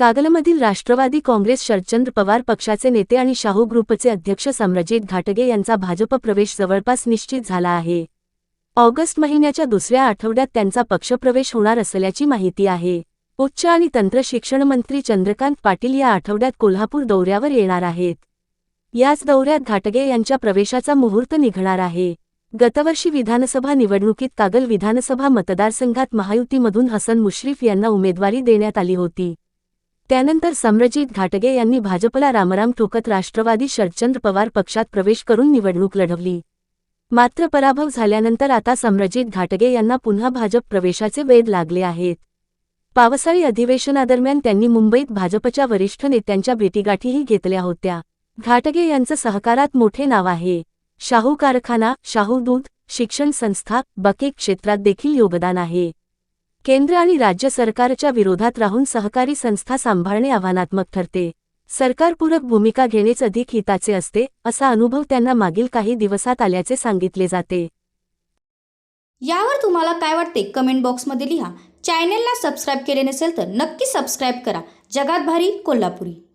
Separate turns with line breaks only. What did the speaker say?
कागलमधील राष्ट्रवादी काँग्रेस शरदचंद्र पवार पक्षाचे नेते आणि शाहू ग्रुपचे अध्यक्ष सम्रजित घाटगे यांचा भाजप प्रवेश जवळपास निश्चित झाला आहे. ऑगस्ट महिन्याच्या दुसऱ्या आठवड्यात त्यांचा पक्षप्रवेश होणार असल्याची माहिती आहे. उच्च आणि तंत्र शिक्षण मंत्री चंद्रकांत पाटील या आठवड्यात कोल्हापूर दौऱ्यावर येणार आहेत. याच दौऱ्यात घाटगे यांच्या प्रवेशाचा मुहूर्त निघणार आहे. गतवर्षी विधानसभा निवडणुकीत कागल विधानसभा मतदारसंघात महायुतीमधून हसन मुश्रीफ यांना उमेदवारी देण्यात आली होती. त्यानंतर सम्रजित घाटगे यांनी भाजपला रामराम ठोकत राष्ट्रवादी शरदचंद्र पवार पक्षात प्रवेश करून निवडणूक लढवली. मात्र पराभव झाल्यानंतर आता सम्रजित घाटगे यांना पुन्हा भाजप प्रवेशाचे वेध लागले आहेत. पावसाळी अधिवेशनादरम्यान त्यांनी मुंबईत भाजपच्या वरिष्ठ नेत्यांच्या भेटीगाठीही घेतल्या होत्या. घाटगे यांचं सहकारात मोठे नाव आहे. शाहू कारखाना शाहू दूध शिक्षण संस्था बके क्षेत्रात देखील योगदान आहे. केंद्र आणि राज्य सरकारच्या विरोधात राहून सहकारी संस्था सांभाळणे आव्हानात्मक ठरते. सरकारपूरक भूमिका घेणेच अधिक हिताचे असते असा अनुभव त्यांना मागील काही दिवसात आल्याचे सांगितले जाते.
यावर तुम्हाला काय वाटते कमेंट बॉक्समध्ये लिहा. चॅनेलला सबस्क्राईब केले नसेल तर नक्की सबस्क्राईब करा. जगात भारी कोल्हापुरी.